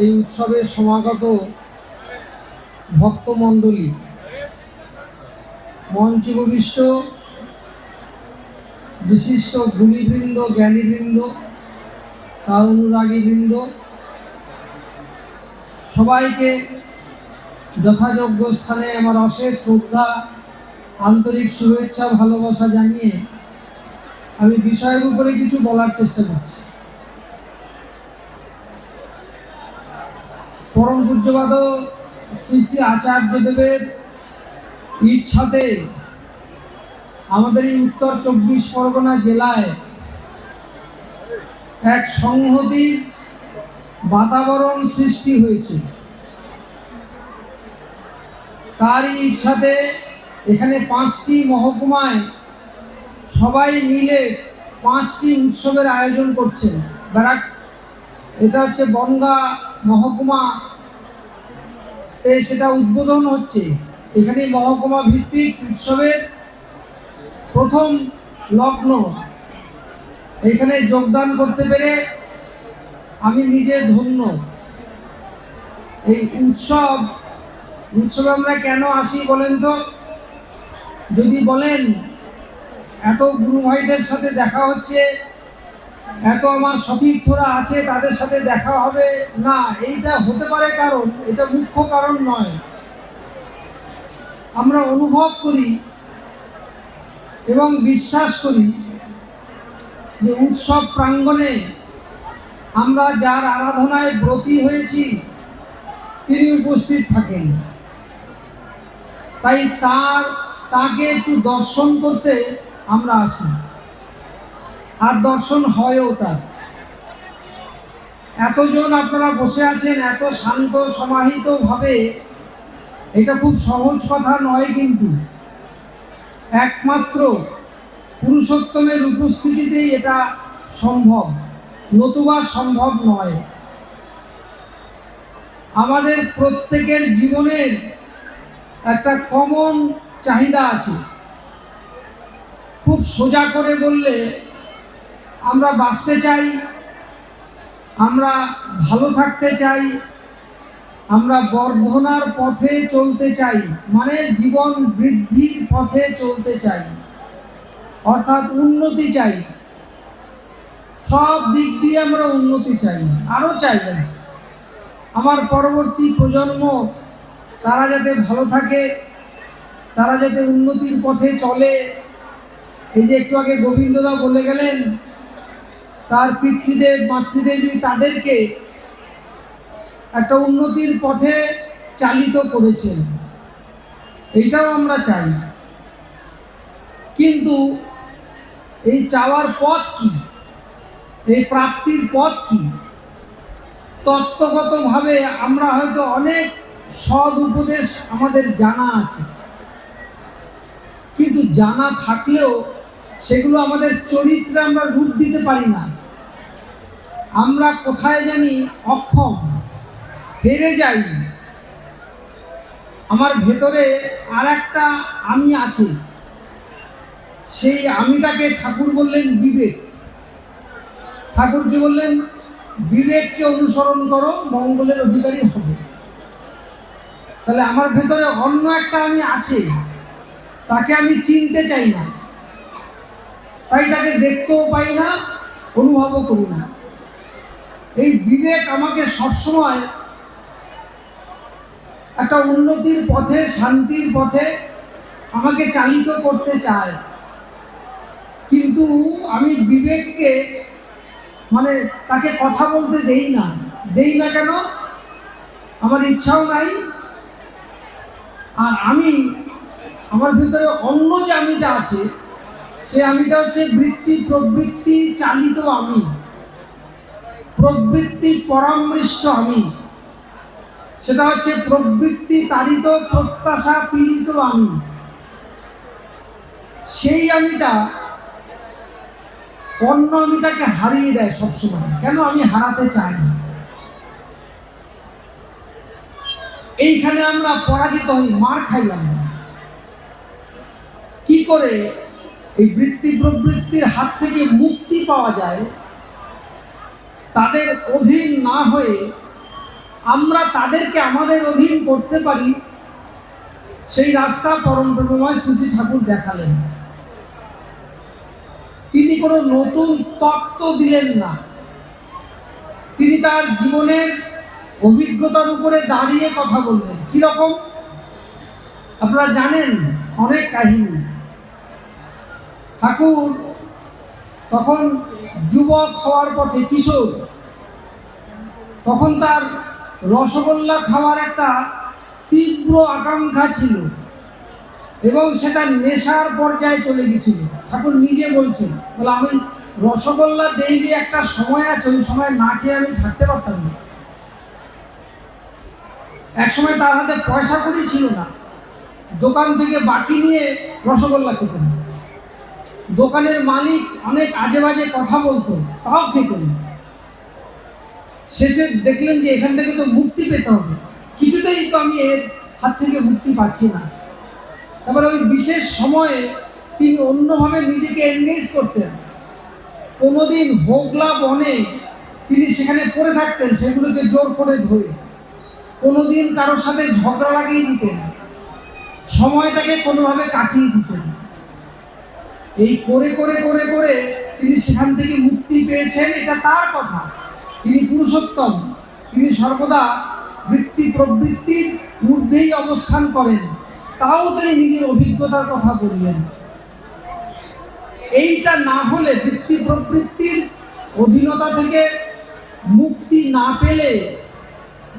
এই উৎসবে সমাগত ভক্তমণ্ডলী মঞ্চ উপবিষ্ট বিশিষ্ট গুণীবৃন্দ, জ্ঞানীবৃন্দ তার অনুরাগীবৃন্দ সবাইকে যথাযোগ্য স্থানে আমার অশেষ শ্রদ্ধা, আন্তরিক শুভেচ্ছা, ভালোবাসা জানিয়ে আমি বিষয়ের উপরে কিছু বলার চেষ্টা করছি। পরম পূজ্যপাদ শ্রী শ্রী আচার্যদেবের ইচ্ছাতে আমাদের এই উত্তর চব্বিশ পরগনা জেলায় এক সংহতির বাতাবরণ সৃষ্টি হয়েছে। তারই ইচ্ছাতে এখানে পাঁচটি মহকুমায় সবাই মিলে পাঁচটি উৎসবের আয়োজন করছেন। এটা হচ্ছে বনগা মহকুমা সেটা উদ্বোধন হচ্ছে। এখানে মহকুমা ভিত্তিক উৎসবের প্রথম লগ্ন। এখানে যোগদান করতে পেরে আমি নিজে ধন্য। এই উৎসব, উৎসবে আমরা কেন আসি বলেন তো? যদি বলেন, এত গুরু ভাইদের সাথে দেখা হচ্ছে এত আমার সতীর্থরা আছে, তাদের সাথে দেখা হবে? না, এইটা হতে পারে কারণ, এটা মুখ্য কারণ নয়। আমরা অনুভব করি এবং বিশ্বাস করি যে উৎসব প্রাঙ্গণে আমরা যার আরাধনায় ব্রতী হয়েছি, তিনি উপস্থিত থাকেন। তাই তার, তাকে একটু দর্শন করতে আমরা আসি। আর দর্শন হয়ও তার। এতজন আপনারা বসে আছেন, এত শান্ত সমাহিত ভাবে এটা খুব সহজ কথা নয় কিন্তু। একমাত্র পুরুষোত্তমের উপস্থিতিতেই এটা সম্ভব, নতুবা সম্ভব নয়। আমাদের প্রত্যেকের জীবনের একটা কমন চাহিদা আছে। খুব সোজা করে বললে আমরা বাঁচতে চাই, আমরা ভালো থাকতে চাই, আমরা বর্ধনার পথে চলতে চাই মানে জীবন বৃদ্ধির পথে চলতে চাই, অর্থাৎ উন্নতি চাই। সব দিক দিয়ে আমরা উন্নতি চাই, আরও চাই। আমার পরবর্তী প্রজন্ম, তারা যাতে ভালো থাকে, তারা যাতে উন্নতির পথে চলে, এই যে একটু আগে গোবিন্দদা বলে গেলেন তার পিতৃদেব, মাতৃদেবী তাদেরকে একটা উন্নতির পথে চালিত করেছেন। এইটাও আমরা চাই। কিন্তু এই চাওয়ার পথ কি? এই প্রাপ্তির পথ কি? তত্ত্বগতভাবে আমরা হয়তো অনেক সদ উপদেশ আমাদের জানা আছে। কিন্তু জানা থাকলেও সেগুলো আমাদের চরিত্রে আমরা রূপ দিতে পারি না। আমরা কোথায় জানি অক্ষম, হেরে যাই। আমার ভেতরে আর একটা আমি আছে। সেই আমিটাকে ঠাকুর বললেন বিবেক। ঠাকুর কি বললেন? বিবেককে অনুসরণ করো, মঙ্গলের অধিকারী হবে। তাহলে আমার ভেতরে অন্য একটা আমি আছে। তাকে আমি চিনতে চাই না। তাই তাকে দেখতেও পাই না, অনুভবও করি না। এই বিবেক আমাকে সবসময় একটা উন্নতির পথে, শান্তির পথে আমাকে চালিত করতে চায়। কিন্তু আমি বিবেককে মানে তাকে কথা বলতে দেই না। দেই না কেন? আমার ইচ্ছাও নাই। আর আমি, আমার ভিতরে অন্য যে আমিটা আছে, সে আমিটা হচ্ছে বৃত্তি প্রবৃত্তি চালিত আমি। প্রবৃত্তি পরামৃষ্ট আমি। সেটা হচ্ছে প্রবৃত্তি তাড়িত প্রত্যাশা পীড়িত আমি। সেই আমিটা অন্য আমিটাকে হারিয়ে দেয় সবসময়। কেন আমি হারাতে চাই না? এইখানে আমরা পরাজিত হই, মার খাই আমরা। কি করে এই বৃত্তি প্রবৃত্তির হাত থেকে মুক্তি পাওয়া যায়? তাদের অধীন না হয়ে আমরা তাদেরকে আমাদের অধীন করতে পারি, সেই রাস্তা পরম শ্রী শ্রী ঠাকুর দেখালেন। তিনি কোনো নতুন তত্ত্ব দিলেন না। তিনি তার জীবনের অভিজ্ঞতার উপরে দাঁড়িয়ে কথা বললেন। কীরকম আপনারা জানেন অনেক কাহিনী। ঠাকুর তখন যুবক হওয়ার পথে কিশোর, তখন তার রসগোল্লা খাওয়ার একটা তীব্র আকাঙ্ক্ষা ছিল এবং সেটা নেশার পর্যায়ে চলে গেছিল। ঠাকুর নিজে বলছেন, বলে আমি রসগোল্লা ডেইলি একটা সময় আছে, ওই সময় না খেয়ে আমি থাকতে পারতাম না। এক সময় তার হাতে পয়সা করি ছিল না, দোকান থেকে বাকি নিয়ে রসগোল্লা খেতেন। দোকানের মালিক অনেক আজে বাজে কথা বলতো, তাও খেতেন শেষে দেখলেন যে এখান থেকে তো মুক্তি পেতে হবে। কিছুতেই তো আমি এর হাত থেকে মুক্তি পাচ্ছি না। তারপরে ওই বিশেষ সময়ে তিনি অন্যভাবে নিজেকে এনগেজ করতেন। কোনোদিন হোগলা বনে তিনি সেখানে পড়ে থাকতেন, সেগুলোকে জোর করে ধরে। কোনোদিন কারোর সাথে ঝগড়া লাগিয়ে দিতেন। সময়টাকে কোনোভাবে কাটিয়ে দিতেন। এই করে করে করে করে তিনি সেখান থেকে মুক্তি পেয়েছেন, এটা তার কথা। তিনি পুরুষোত্তম, তিনি সর্বদা বৃত্তি প্রবৃত্তির ঊর্ধ্বেই অবস্থান করেন। তাও তিনি নিজের অভিজ্ঞতার কথা বললেন। এইটা না হলে বৃত্তি প্রবৃত্তির অধীনতা থেকে মুক্তি না পেলে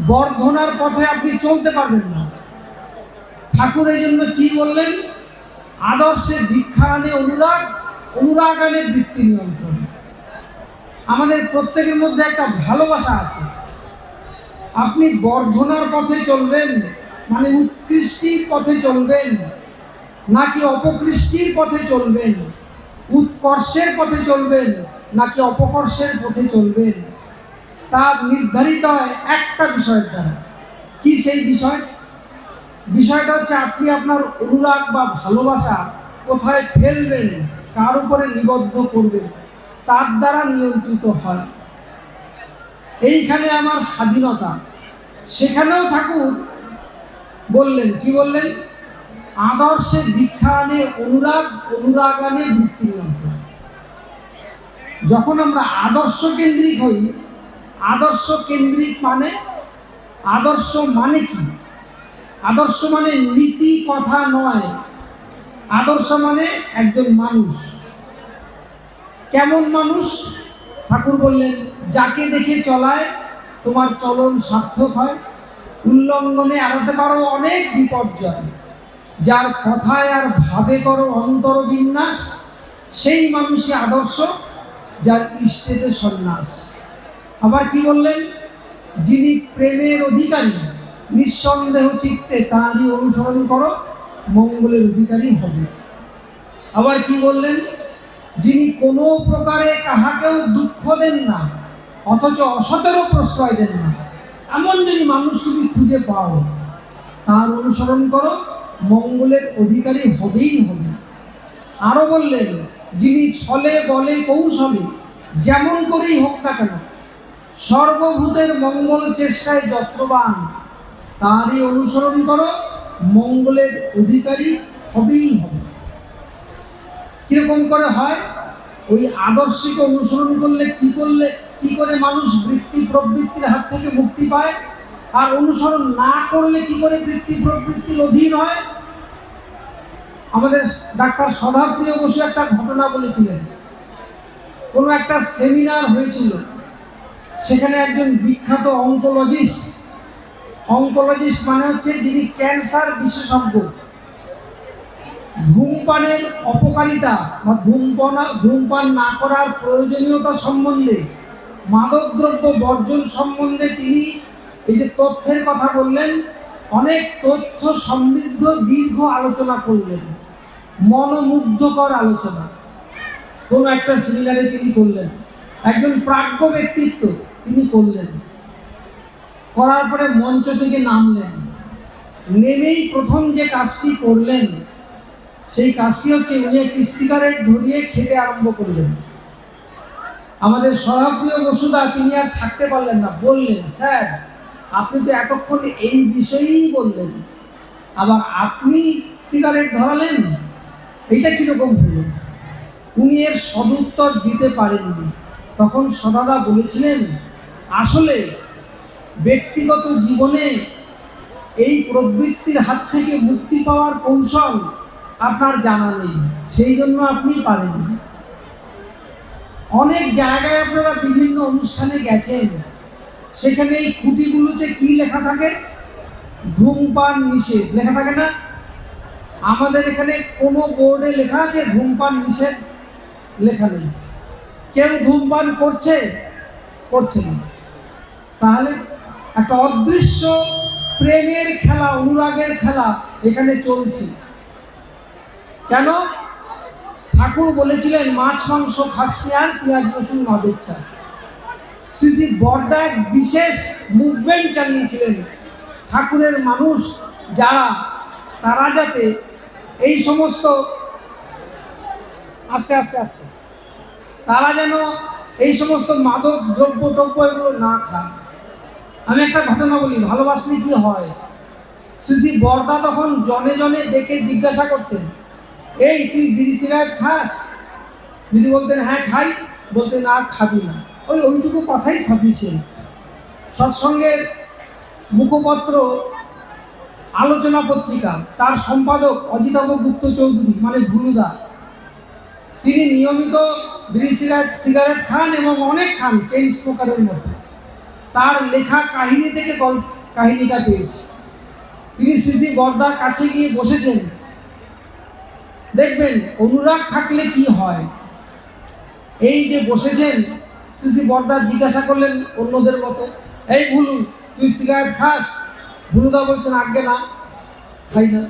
বর্ধনার পথে আপনি চলতে পারবেন না। ঠাকুর এই জন্য কি বললেন? আদর্শে দীক্ষা আনে অনুরাগ অনুরাগ আনে বৃত্তি নিয়ন্ত্রণ। আমাদের প্রত্যেকের মধ্যে একটা ভালোবাসা আছে। আপনি বর্ধনার পথে চলবেন মানে উৎকৃষ্টির পথে চলবেন, নাকি অপকৃষ্টির পথে চলবেন, উৎকর্ষের পথে চলবেন, নাকি অপকর্ষের পথে চলবেন তা নির্ধারিত হয় একটা বিষয়ের দ্বারা। কি সেই বিষয়? বিষয়টা হচ্ছে আপনি আপনার অনুরাগ বা ভালোবাসা কোথায় ফেলবেন, কার উপরে নিবদ্ধ করবেন, তার দ্বারা নিয়ন্ত্রিত হয়। এইখানে আমার স্বাধীনতা। সেখানেও ঠাকুর বললেন, কি বললেন? আদর্শে দীক্ষা আনে অনুরাগ অনুরাগ আনে বৃত্তি নিয়ন্ত্রণ যখন আমরা আদর্শ কেন্দ্রিক হই, আদর্শ কেন্দ্রিক মানে আদর্শ মানে কি? আদর্শ মানে নীতি, কথা নয়। আদর্শ মানে একজন মানুষ। কেমন মানুষ? ঠাকুর বললেন, যাকে দেখে চলায়, তোমার চলন সার্থক হয়। উল্লঙ্ঘনে এড়াতে পারো অনেক বিপর্যয়। যার কথায় আর ভাবে করো অন্তর বিন্যাস, সেই মানুষই আদর্শ, যার ইষ্টেতে সন্ন্যাস। আবার কি বললেন? যিনি প্রেমের অধিকারী নিঃসন্দেহ চিত্তে তাঁরই অনুসরণ করো, মঙ্গলের অধিকারী হবে। আবার কি বললেন? যিনি কোনো প্রকারে কাহাকেও দুঃখ দেন না, অথচ অসতেরও প্রশ্রয় দেন না, এমন যদি মানুষ তুমি খুঁজে পাও, তার অনুসরণ করো, মঙ্গলের অধিকারী হবেই হবে। আরও বললেন, যিনি ছলে বলে কৌশলে যেমন করেই হোক না কেন, সর্বভূতের মঙ্গল চেষ্টায় যত্নবান তারই অনুসরণ করো, মঙ্গলের অধিকারী হবেই হবে। কীরকম করে হয়? ওই আদর্শকে অনুসরণ করলে কি করলে, কি করে মানুষ বৃত্তি প্রবৃত্তির হাত থেকে মুক্তি পায়? আর অনুসরণ না করলে কি করে বৃত্তি প্রবৃত্তির অধীন হয়? আমাদের ডাক্তার সদাপ্রিয় বসু একটা ঘটনা বলেছিলেন। কোনো একটা সেমিনার হয়েছিল। সেখানে একজন বিখ্যাত অঙ্কোলজিস্ট অঙ্কোলজিস্ট মানে হচ্ছে যিনি ক্যান্সার বিশেষজ্ঞ। ধূমপানের অপকারিতা বা ধূমপানা, ধূমপান না করার প্রয়োজনীয়তা সম্বন্ধে, মাদকদ্রব্য বর্জন সম্বন্ধে তিনি এই যে তথ্যের কথা বললেন, অনেক তথ্য সমৃদ্ধ দীর্ঘ আলোচনা করলেন। মনোমুগ্ধকর আলোচনা। কোনো একটা সেমিনারে তিনি করলেন। একজন প্রাজ্ঞ ব্যক্তিত্ব তিনি করলেন। করার পরে মঞ্চ থেকে নামলেন। নেমেই প্রথম যে কাজটি করলেন, সেই কাজটি হচ্ছে উনি একটি সিগারেট ধরিয়ে খেতে আরম্ভ করলেন। আমাদের সভাপ্রিয় বসুদা তিনি আর থাকতে পারলেন না। বললেন, স্যার, আপনি তো এতক্ষণ এই বিষয়েই বললেন। আবার আপনি সিগারেট ধরালেন? এটা কীরকম হলো? উনি এর সদুত্তর দিতে পারেননি। তখন সদাদা বলেছিলেন, আসলে ব্যক্তিগত জীবনে এই প্রবৃত্তির হাত থেকে মুক্তি পাওয়ার কৌশল আপনার জানা নেই। সেই জন্য আপনি পারেন। অনেক জায়গায় আপনারা বিভিন্ন অনুষ্ঠানে গেছেন। সেখানে এই খুঁটিগুলোতে কি লেখা থাকে? ধূমপান নিষেধ। লেখা থাকে না? আমাদের এখানে কোনো বোর্ডে লেখা আছে, ধূমপান নিষেধ? লেখা নেই। কেউ ধূমপান করছে? করছে না। তাহলে একটা অদৃশ্য প্রেমের খেলা, অনুরাগের খেলা এখানে চলছে। কেন? ঠাকুর বলেছিলেন, মাছ, মাংস খাসনি আর পেঁয়াজ, রসুন মাদক চা শ্রী বর্দা এক বিশেষ মুভমেন্ট চালিয়েছিলেন। ঠাকুরের মানুষ যারা, তারা যাতে এই সমস্ত আস্তে আস্তে আস্তে, তারা যেন এই সমস্ত মাদক, দ্রব্য, টব্য এগুলো না খায়। আমি একটা ঘটনা বলি, ভালোবাসলে কি হয়? শ্রী বর্দা তখন জনে জনে ডেকে জিজ্ঞাসা করতেন, এই, তুই বিড়ি সিগারেট খাস? যদি বলতেন হ্যাঁ খাই। বলতেন, আর খাবি না। ওই ওইটুকু কথাই সাফিসিয়েন্ট। সৎসঙ্গের মুখপত্র, আলোচনা পত্রিকা, তার সম্পাদক অজিতাভ গুপ্ত চৌধুরী মানে ভুলুদা তিনি নিয়মিত বিড়ি সিগারেট সিগারেট খান এবং অনেক খান চেইন স্মোকারের মতো তার লেখা কাহিনী থেকে কাহিনীটা পেয়েছি। তিনি শ্রী বর্দার কাছে গিয়ে বসেছেন। দেখবেন, অনুরাগ থাকলে কি হয়? এই যে বসেছেন শ্রী বর্দার জিজ্ঞাসা করলেন অন্যদের মতো, এই ভুলু, তুই সিগারেট খাস? ভুলুদা বলছেন আগে না, খাই না।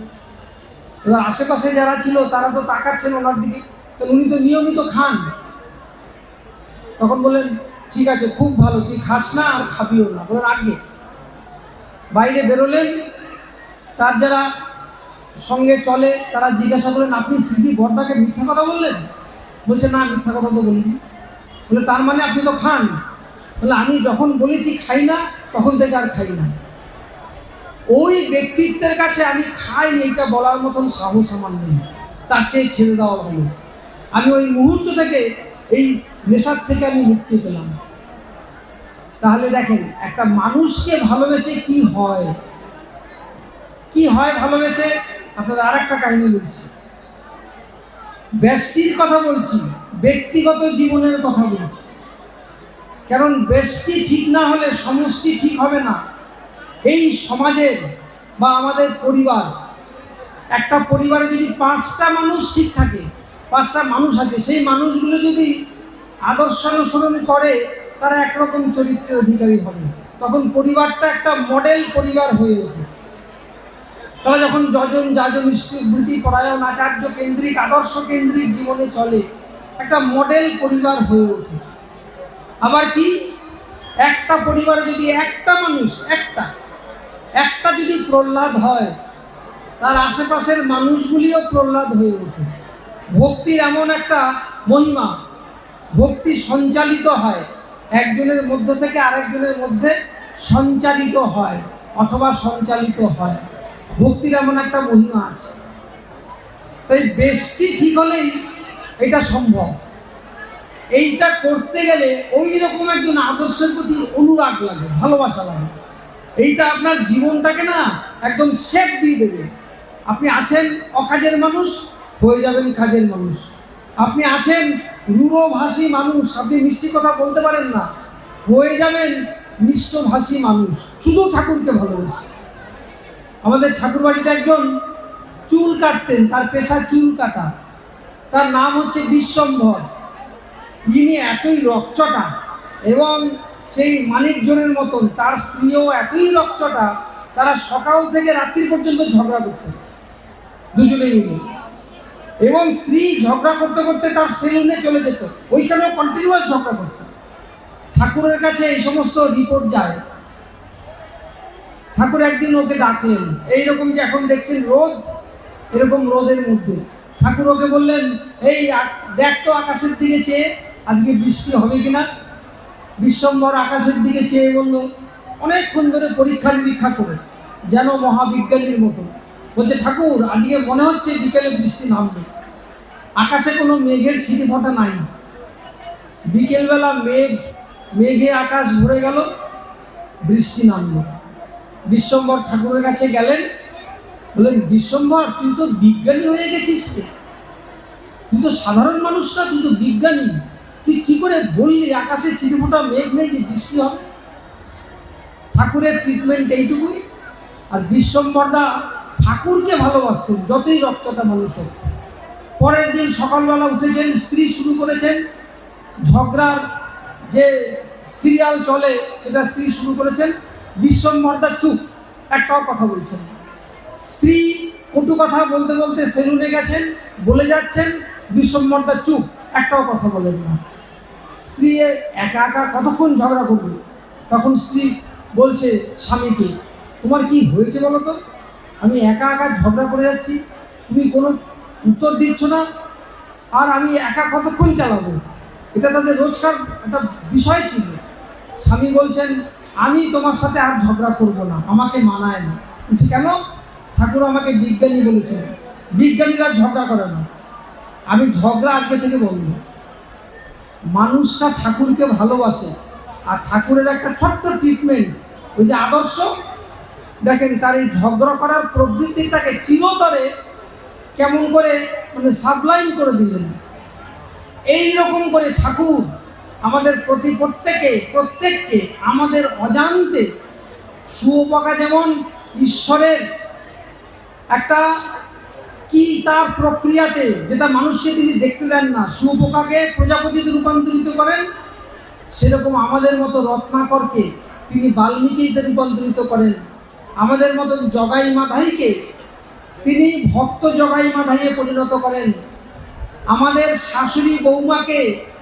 এবার আশেপাশে যারা ছিল, তারা তো তাকাচ্ছেন ওনার দিকে। তো উনি তো নিয়মিত খান। তখন বললেন ঠিক আছে, খুব ভালো, তুই খাস না আর খাবিও না। বলেন আগে বাইরে বেরোলেন, তার যারা সঙ্গে চলে, তারা জিজ্ঞাসা করলেন, আপনি শ্রী বর্দাকে মিথ্যা কথা বললেন? বলছে, না, মিথ্যা কথা তো বলিনি। বলে, তার মানে আপনি তো খান। বলে, আমি যখন বলেছি খাই না, তখন থেকে আর খাই না। ওই ব্যক্তিত্বের কাছে আমি খাই, এইটা বলার মতন সাহস আমার নেই। তার চেয়ে ছেড়ে দেওয়া হলো আমি ওই মুহূর্ত থেকে, এই নেশার থেকে আমি মুক্তি পেলাম। তাহলে দেখেন, একটা মানুষকে ভালোবেসে কি হয়? কি হয় ভালোবেসে? আপনাদের আর একটা কাহিনী বলছি। ব্যষ্টির কথা বলছি, ব্যক্তিগত জীবনের কথা বলছি। কারণ ব্যষ্টি ঠিক না হলে সমষ্টি ঠিক হবে না। এই সমাজের বা আমাদের পরিবার, একটা পরিবারে যদি পাঁচটা মানুষ ঠিক থাকে, পাঁচটা মানুষ আছে, সেই মানুষগুলো যদি আদর্শ অনুসরণ করে তারা একরকম চরিত্রের অধিকারী হবে। তখন পরিবারটা একটা মডেল পরিবার হয়ে ওঠে। তারা যখন যজন, যাজন বৃত্তি পরায়ণ, আচার্য কেন্দ্রিক, আদর্শ কেন্দ্রিক জীবনে চলে, একটা মডেল পরিবার হয়ে ওঠে। আবার কি? একটা পরিবারে যদি একটা মানুষ, একটা একটা যদি প্রহ্লাদ হয়, তার আশেপাশের মানুষগুলিও প্রহ্লাদ হয়ে ওঠে। ভক্তির এমন একটা মহিমা, ভক্তি সঞ্চালিত হয় একজনের মধ্য থেকে আরেকজনের মধ্যে সঞ্চালিত হয়, অথবা সঞ্চালিত হয়। ভক্তির এমন একটা মহিমা আছে। তাই বেশটি ঠিক হলেই এটা সম্ভব। এইটা করতে গেলে ওই রকম একজন আদর্শের প্রতি অনুরাগ লাগে, ভালোবাসা লাগে। এইটা আপনার জীবনটাকে না একদম শেপ দিয়ে দেবে। আপনি আছেন অকাজের মানুষ, হয়ে যাবেন কাজের মানুষ। আপনি আছেন রূঢ়ভাষী মানুষ। আপনি মিষ্টি কথা বলতে পারেন না। হয়ে যাবেন মিষ্টভাষী মানুষ। শুধু ঠাকুরকে ভালোবাসে। আমাদের ঠাকুর বাড়িতে একজন চুল কাটতেন, তার পেশা চুল কাটা। তার নাম হচ্ছে বিশ্বম্ভর। ইনি এতই রকচটা এবং সেই মানিকজনের মতন, তার স্ত্রীও এতই রকচটা, তারা সকাল থেকে রাত্রি পর্যন্ত ঝগড়া করতেন। দুজনেই মিলে। এবং স্ত্রী ঝগড়া করতে করতে তার সেলুনে চলে যেত। ওইখানেও কন্টিনিউয়াস ঝগড়া করত। ঠাকুরের কাছে এই সমস্ত রিপোর্ট যায়। ঠাকুর একদিন ওকে ডাকলেন। এইরকম যে এখন দেখছেন রোদ, এরকম রোদের মধ্যে। ঠাকুর ওকে বললেন, এই দেখ তো আকাশের দিকে চেয়ে, আজকে বৃষ্টি হবে কিনা? বিশ্বম্বর আকাশের দিকে চেয়ে বলল, অনেকক্ষণ ধরে পরীক্ষা নিরীক্ষা করে, যেন মহাবিজ্ঞানীর মতো। বলছে, ঠাকুর, আজকে মনে হচ্ছে বিকেলে বৃষ্টি নামবে। আকাশে কোনো মেঘের ছিটি ফোঁটা নাই। বিকেলবেলা মেঘ, মেঘে আকাশ ভরে গেল, বৃষ্টি নামলো। বিশ্বম্বর ঠাকুরের কাছে গেলেন, বললেন, বিশ্বম্বর, তুই তো বিজ্ঞানী হয়ে গেছিস রে। তুই তো সাধারণ মানুষ না, তুই তো বিজ্ঞানী। তুই কি করে বললি আকাশে চিরফোঁটা মেঘ নেই যে বৃষ্টি হবে? ঠাকুরের ট্রিটমেন্ট এইটুকুই। আর বিশ্বম্বরদা ঠাকুরকে ভালোবাসতেন, যতই রক্তটা মানুষ হোক। পরের দিন সকালবেলা উঠেছেন, স্ত্রী শুরু করেছেন। ঝগড়ার যে সিরিয়াল চলে, সেটা স্ত্রী শুরু করেছেন। বিশ্বম্বরদা চুপ, একটাও কথা বলছেন স্ত্রী কটু কথা বলতে বলতে সেলুনে গেছেন, বলে যাচ্ছেন বিশ্বম্বরদা চুপ, একটাও কথা বলেন না। স্ত্রী একা একা কতক্ষণ ঝগড়া করবে? তখন স্ত্রী বলছে, স্বামীকে, তোমার কি হয়েছে বলো তো? আমি একা একা ঝগড়া করে যাচ্ছি। তুমি কোনো উত্তর দিচ্ছ না। আর আমি একা কতক্ষণ চালাবো? এটা তাদের রোজকার একটা বিষয় ছিল। স্বামী বলছেন, আমি তোমার সাথে আর ঝগড়া করব না। আমাকে মানায় না। বলছি, কেন? ঠাকুর আমাকে বিজ্ঞানী বলেছেন। বিজ্ঞানীরা ঝগড়া করে না। আমি ঝগড়া আজকে থেকে বলব। মানুষটা ঠাকুরকে ভালোবাসে। আর ঠাকুরের একটা ছোট্ট ট্রিটমেন্ট ওই যে আদর্শ দেখেন, তার এই ঝগড়া করার প্রবৃত্তিটাকে চিরতরে কেমন করে মানে সাবলাইন করে দিলেন। এই রকম করে ঠাকুর আমাদের প্রতি প্রত্যেকে, প্রত্যেককে, আমাদের অজান্তে শুয়োপোকা যেমন ঈশ্বরের একটা কি তার প্রক্রিয়াতে, যেটা মানুষকে তিনি দেখতে দেন না, শুয়োপোকাকে প্রজাপতিতে রূপান্তরিত করেন, সেরকম আমাদের মতো রত্নাকরকে তিনি বাল্মীকিতে রূপান্তরিত করেন। আমাদের মতন জগাই মাধাইকে তিনি ভক্ত জগাই মাধাইয়ে পরিণত করেন। আমাদের শাশুড়ি বৌমাকে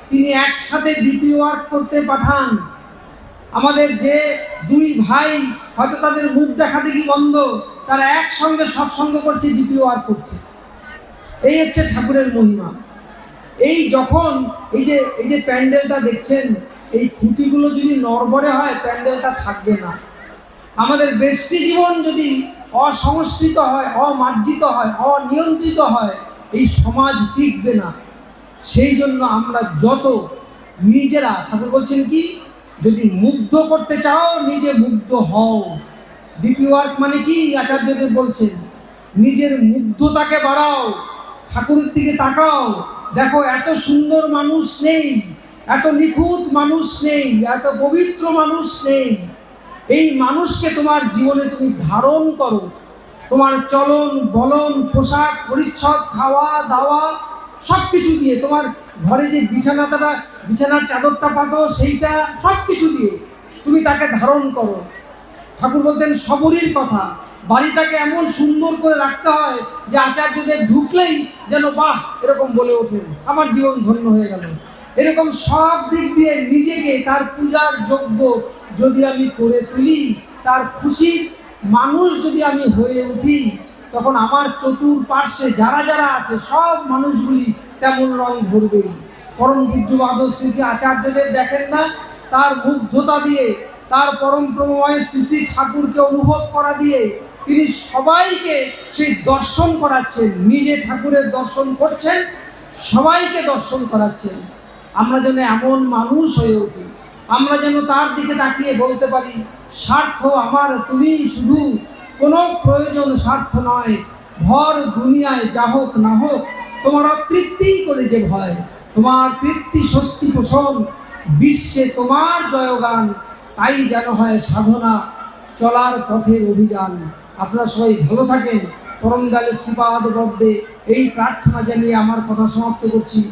তিনি একসাথে ডিপি ওয়ার্ক করতে পাঠান। আমাদের যে দুই ভাই, হয়তো তাদের মুখ দেখা দেখি বন্ধ, তারা একসঙ্গে সৎসঙ্গ করছে, ডিপি ওয়ার্ক করছে। এই হচ্ছে ঠাকুরের মহিমা। এই যখন এই যে এই যে প্যান্ডেলটা দেখছেন, এই খুঁটিগুলো যদি নড়বড়ে হয়, প্যান্ডেলটা থাকবে না। আমাদের বেষ্টি জীবন যদি অসংস্কৃত হয়, অমার্জিত হয়, অনিয়ন্ত্রিত হয়, এই সমাজ টিকবে না। সেই জন্য আমরা যত নিজেরা, ঠাকুর বলছেন কি, যদি মুগ্ধ করতে চাও, নিজে মুগ্ধ হও। ডিপি ওয়ার্ক মানে কি? আচার্যদের বলছেন, নিজের মুগ্ধতাকে বাড়াও, ঠাকুরের দিকে তাকাও। দেখো, এত সুন্দর মানুষ নেই, এত নিখুঁত মানুষ নেই, এত পবিত্র মানুষ নেই। এই মানুষকে তোমার জীবনে তুমি ধারণ করো। তোমার চলন, বলন, পোশাক, পরিচ্ছদ, খাওয়া, দাওয়া সব কিছু দিয়ে, তোমার ঘরে যে বিছানাটা, বিছানার চাদরটা পাতো, সেইটা সব কিছু দিয়ে তুমি তাকে ধারণ করো। ঠাকুর বলতেন, সবরীর কথা। বাড়িটাকে এমন সুন্দর করে রাখতে হয় যে আচার্যদের ঢুকলেই যেন বাহ, এরকম বলে ওঠেন। আমার জীবন ধন্য হয়ে গেল। এরকম সব দিক দিয়ে নিজেকে তার পূজার যোগ্য যদি আমি করে তুলি, তার খুশির মানুষ যদি আমি হয়ে উঠি, তখন আমার চতুর্পার্শ্বে যারা যারা আছে, সব মানুষগুলি তেমন রং ধরবেই। পরম পূজ্যবাদ শ্রী শ্রী আচার্যদের দেখেন না, তার মুগ্ধতা দিয়ে, তার পরম প্রময় শ্রী শ্রী ঠাকুরকে অনুভব করা দিয়ে তিনি সবাইকে সেই দর্শন করাচ্ছেন। নিজে ঠাকুরের দর্শন করছেন, সবাইকে দর্শন করাচ্ছেন। আমরা যেন এমন মানুষ হয়ে উঠি। আমরা যেন তার দিকে তাকিয়ে বলতে পারি, স্বার্থ আমার তুমি শুধু। কোনো প্রয়োজন স্বার্থ নয়। ভর দুনিয়ায় যা হোক না হোক, তোমার অতৃপ্তিই করে যে ভয়। তোমার তৃপ্তি স্বস্তি পোষণ, বিশ্বে তোমার জয়গান। তাই যেন হয় সাধনা, চলার পথের অভিযান। আপনারা সবাই ভালো থাকেন। পরমদালে শ্রীপাদ বদ্দে এই প্রার্থনা জানিয়ে আমার কথা সমাপ্ত করছি।